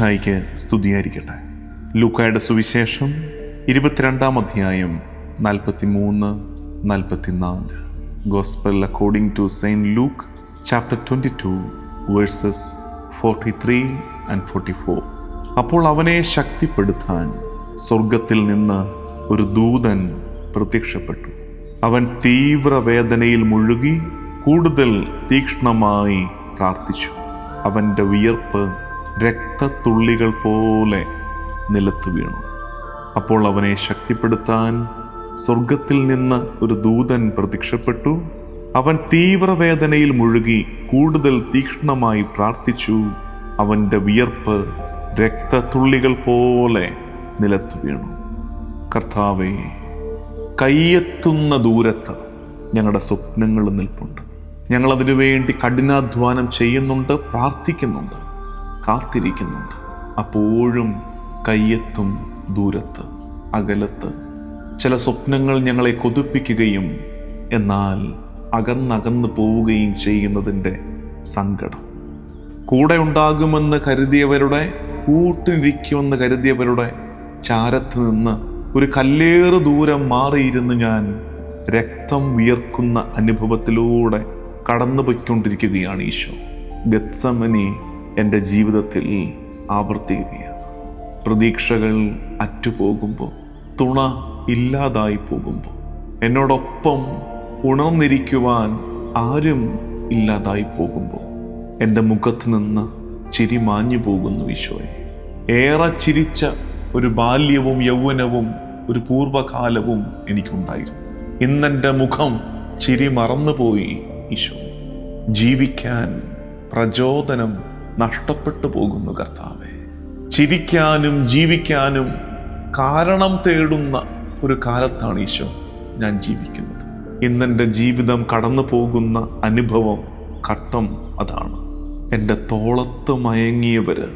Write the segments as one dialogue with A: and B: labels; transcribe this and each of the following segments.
A: ഹായിക്ക് സ്തുതിയായിരിക്കട്ടെ. ലൂക്കായുടെ സുവിശേഷം ഇരുപത്തിരണ്ടാം അധ്യായം നാൽപ്പത്തി മൂന്ന് നാൽപ്പത്തിനാല്. Gospel according to saint Luke chapter twenty two verses forty three and forty four അപ്പോൾ അവനെ ശക്തിപ്പെടുത്താൻ സ്വർഗത്തിൽ നിന്ന് ഒരു ദൂതൻ പ്രത്യക്ഷപ്പെട്ടു. അവൻ തീവ്രവേദനയിൽ മുഴുകി കൂടുതൽ തീക്ഷ്ണമായി പ്രാർത്ഥിച്ചു. അവന്റെ വിയർപ്പ് രക്തത്തുള്ളികൾ പോലെ നിലത്ത് വീണു. അപ്പോൾ അവനെ ശക്തിപ്പെടുത്താൻ സ്വർഗത്തിൽ നിന്ന് ഒരു ദൂതൻ പ്രത്യക്ഷപ്പെട്ടു. അവൻ തീവ്രവേദനയിൽ മുഴുകി കൂടുതൽ തീക്ഷ്ണമായി പ്രാർത്ഥിച്ചു. അവന്റെ വിയർപ്പ് രക്തത്തുള്ളികൾ പോലെ നിലത്ത് വീണു. കർത്താവേ കയ്യെത്തുന്ന ദൂരത്ത് ഞങ്ങളുടെ സ്വപ്നങ്ങൾ നിൽപ്പുണ്ട്. ഞങ്ങൾ അതിനുവേണ്ടി കഠിനാധ്വാനം ചെയ്യുന്നുണ്ട് പ്രാർത്ഥിക്കുന്നുണ്ട്. കാത്തിരിക്കുന്നുണ്ട്. അപ്പോഴും കയ്യെത്തും ദൂരത്ത് അകലത്ത്. ചില സ്വപ്നങ്ങൾ ഞങ്ങളെ കൊതിപ്പിക്കുകയും എന്നാൽ അകന്നകന്നു പോവുകയും ചെയ്യുന്നതിന്റെ സങ്കടം. കൂടെ ഉണ്ടാകുമെന്ന് കരുതിയവരുടെ കൂട്ടിരിക്കുമെന്ന് കരുതിയവരുടെ ചാരത്ത് നിന്ന് ഒരു കല്ലേറ് ദൂരം മാറിയിരുന്നു ഞാൻ. രക്തം വിയർക്കുന്ന അനുഭവത്തിലൂടെ കടന്നു പോയിക്കൊണ്ടിരിക്കുകയാണ് ഈശോ. ഗത്സമനി എന്റെ ജീവിതത്തിൽ ആവർത്തിക്കുകയാണ്. പ്രതീക്ഷകൾ അറ്റുപോകുമ്പോൾ തുണ ഇല്ലാതായി പോകുമ്പോൾ എന്നോടൊപ്പം ഉണർന്നിരിക്കുവാൻ ആരും ഇല്ലാതായി പോകുമ്പോൾ എന്റെ മുഖത്ത് നിന്ന് ചിരി മാഞ്ഞു പോകുന്നു ഈശോയെ. ഏറെ ചിരിച്ച ഒരു ബാല്യവും യൗവനവും ഒരു പൂർവകാലവും എനിക്കുണ്ടായിരുന്നു. ഇന്നെന്റെ മുഖം ചിരി മറന്നുപോയി ഈശോ. ജീവിക്കാൻ പ്രചോദനം നഷ്ടപ്പെട്ടു പോകുന്നു കർത്താവെ. ചിരിക്കാനും ജീവിക്കാനും കാരണം തേടുന്ന ഒരു കാലത്താണ് ഈശോ ഞാൻ ജീവിക്കുന്നത്. ഇന്നെന്റെ ജീവിതം കടന്നു പോകുന്ന അനുഭവം ഘട്ടം അതാണ്. എന്റെ തോളത്ത് മയങ്ങിയവർ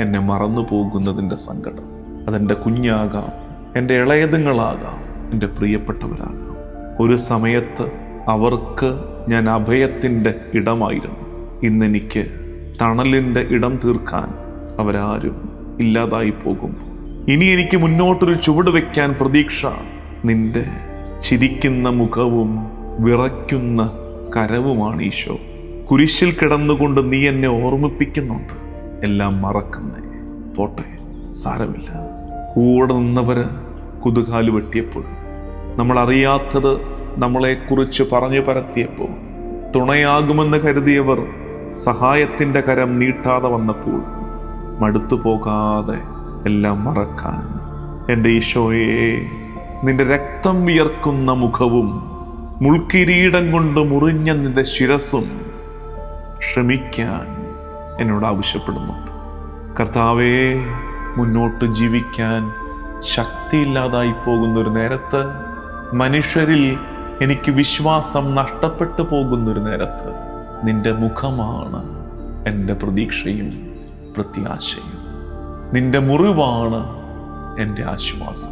A: എന്നെ മറന്നു പോകുന്നതിന്റെ സങ്കടം. അതെന്റെ കുഞ്ഞാകാം എന്റെ ഇളയതുങ്ങളാകാം എന്റെ പ്രിയപ്പെട്ടവരാകാം. ഒരു സമയത്ത് അവർക്ക് ഞാൻ അഭയത്തിന്റെ ഇടമായിരുന്നു. ഇന്നെനിക്ക് തണലിന്റെ ഇടം തീർക്കാൻ അവരാരും ഇല്ലാതായി പോകും. ഇനി എനിക്ക് മുന്നോട്ടൊരു ചുവട് വയ്ക്കാൻ പ്രതീക്ഷ. നിന്റെ ചിരിക്കുന്ന മുഖവും വിറയ്ക്കുന്ന കരവുമാണ് ഈശോ. കുരിശിൽ കിടന്നുകൊണ്ട് നീ എന്നെ ഓർമ്മിപ്പിക്കുന്നുണ്ട്. എല്ലാം മറക്കുന്നേ. പോട്ടെ സാരമില്ല. കൂടെ നിന്നവര് കുതുകാൽ വെട്ടിയപ്പോൾ നമ്മൾ അറിയാത്തത് നമ്മളെക്കുറിച്ച് പറഞ്ഞു പരത്തിയപ്പോൾ തുണയാകുമെന്ന് കരുതിയവർ സഹായത്തിന്റെ കരം നീട്ടാതെ വന്നപ്പോൾ മടുത്തു പോകാതെ എല്ലാം മറക്കാൻ എന്റെ ഈശോയെ നിന്റെ രക്തം വിയർക്കുന്ന മുഖവും മുൾക്കിരീടം കൊണ്ട് മുറിഞ്ഞ നിന്റെ ശിരസും ശ്രമിക്കാൻ എന്നോട് ആവശ്യപ്പെടുന്നുണ്ട്. കർത്താവേ മുന്നോട്ട് ജീവിക്കാൻ ശക്തിയില്ലാതായി പോകുന്ന ഒരു നേരത്ത് മനുഷ്യരിൽ എനിക്ക് വിശ്വാസം നഷ്ടപ്പെട്ടു പോകുന്നൊരു നേരത്ത് നിന്റെ മുഖമാണ് എന്റെ പ്രതീക്ഷയും പ്രത്യാശയും. നിന്റെ മുറിവാണ് എന്റെ ആശ്വാസം.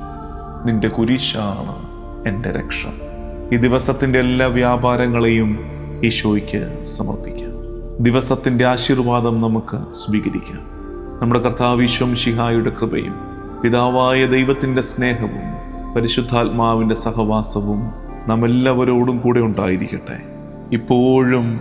A: നിന്റെ കുരിശാണ് എന്റെ രക്ഷ. ഈ ദിവസത്തിന്റെ എല്ലാ വ്യാപാരങ്ങളെയും ഈശോയ്ക്ക് സമർപ്പിക്കാം. ദിവസത്തിന്റെ ആശീർവാദം നമുക്ക് സ്വീകരിക്കാം. നമ്മുടെ കർത്താവിശ്വം ശിഹായുടെ കൃപയും പിതാവായ ദൈവത്തിന്റെ സ്നേഹവും പരിശുദ്ധാത്മാവിന്റെ സഹവാസവും നാം എല്ലാവരോടും കൂടെ ഉണ്ടായിരിക്കട്ടെ. ഇപ്പോഴും